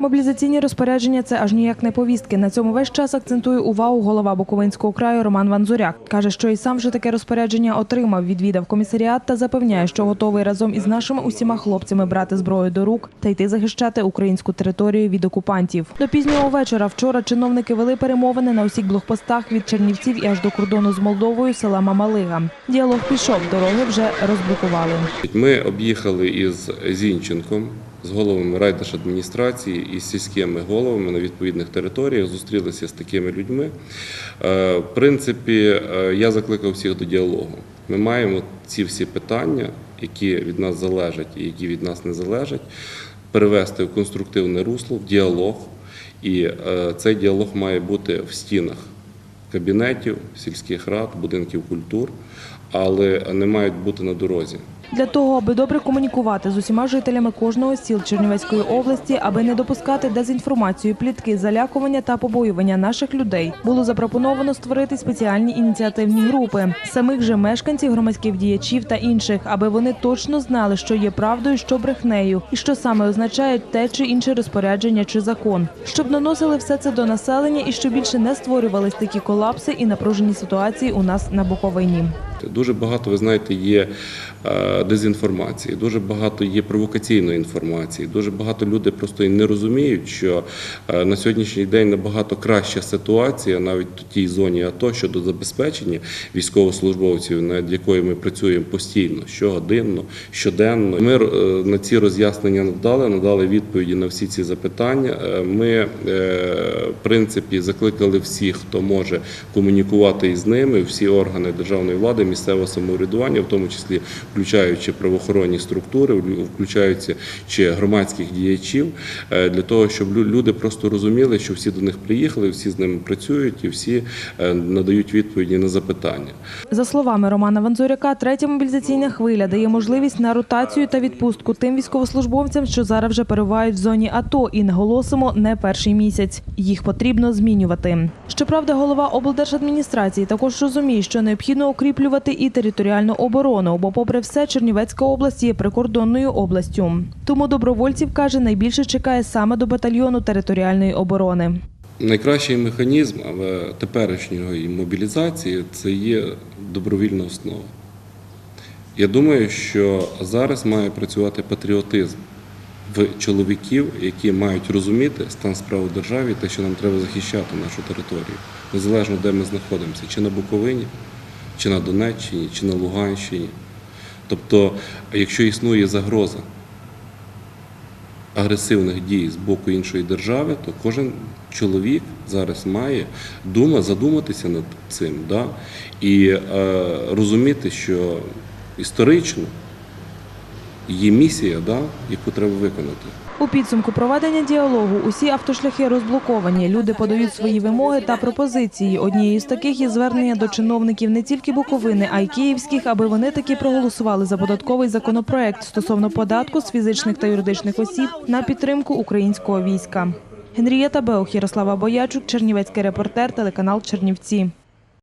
Мобілізаційні розпорядження це аж ніяк не повістки. На цьому весь час акцентує увагу голова Буковинського краю Роман Ванзуряк. Каже, що і сам вже таке розпорядження отримав, відвідав комісаріат та запевняє, що готовий разом із нашими усіма хлопцями брати зброю до рук та йти захищати українську територію від окупантів. До пізнього вечора вчора чиновники вели перемовини на усіх блокпостах від Чернівців і аж до кордону з Молдовою села Мамалига. Діалог пішов, дороги вже розблокували. Ми об'їхали із Зінченком, з головами райдержадміністрації і з сільськими головами на відповідних територіях, зустрілися з такими людьми. Е, В принципі, е, я закликав всіх до діалогу. Ми маємо ці всі питання, які від нас залежать і які від нас не залежать, перевести в конструктивне русло, в діалог. І е, цей діалог має бути в стінах кабінетів, сільських рад, будинків культур, але не мають бути на дорозі. Для того, аби добре комунікувати з усіма жителями кожного сіл Чернівецької області, аби не допускати дезінформацію, плітки, залякування та побоювання наших людей, було запропоновано створити спеціальні ініціативні групи самих же мешканців, громадських діячів та інших, аби вони точно знали, що є правдою, що брехнею, і що саме означає те чи інше розпорядження чи закон, щоб наносили все це до населення і щоб більше не створювались такі колапси і напружені ситуації у нас на Буковині. Дуже багато, ви знаєте, є е, дезінформації, дуже багато є провокаційної інформації. Дуже багато людей просто і не розуміють, що е, на сьогоднішній день набагато краща ситуація, навіть в тій зоні АТО щодо забезпечення військовослужбовців, над якою ми працюємо постійно, щогодинно, щоденно. Ми е, на ці роз'яснення надали, надали відповіді на всі ці запитання. Ми, в принципі, закликали всіх, хто може комунікувати із ними, всі органи державної влади, місцевого самоврядування, в тому числі включаючи правоохоронні структури, включаючи чи громадських діячів, е, для того, щоб лю- люди просто розуміли, що всі до них приїхали, всі з ними працюють і всі е, надають відповіді на запитання. За словами Романа Ванзуряка, третя мобілізаційна хвиля дає можливість на ротацію та відпустку тим військовослужбовцям, що зараз вже перебувають в зоні АТО, і наголосимо не перший місяць. Їх потрібно змінювати. Щоправда, голова облдержадміністрації також розуміє, що необхідно укріплювати і територіальну оборону, бо, попри все, Чернівецька область є прикордонною областю. Тому добровольців каже, найбільше чекає саме до батальйону територіальної оборони. Найкращий механізм теперішньої мобілізації це є добровільна основа. Я думаю, що зараз має працювати патріотизм в чоловіків, які мають розуміти стан справ у державі, те, що нам треба захищати нашу територію, незалежно де ми знаходимося, чи на Буковині, чи на Донеччині, чи на Луганщині. Тобто, якщо існує загроза агресивних дій з боку іншої держави, то кожен чоловік зараз має дума задуматися над цим, да? і е, розуміти, що історично є місія, да? яку треба виконати. У підсумку проведення діалогу усі автошляхи розблоковані. Люди подають свої вимоги та пропозиції. Однією з таких є звернення до чиновників не тільки Буковини, а й київських, аби вони таки проголосували за податковий законопроект стосовно податку з фізичних та юридичних осіб на підтримку українського війська. Генрієта Беух, Ярослава Боячук, Чернівецький репортер, телеканал Чернівці.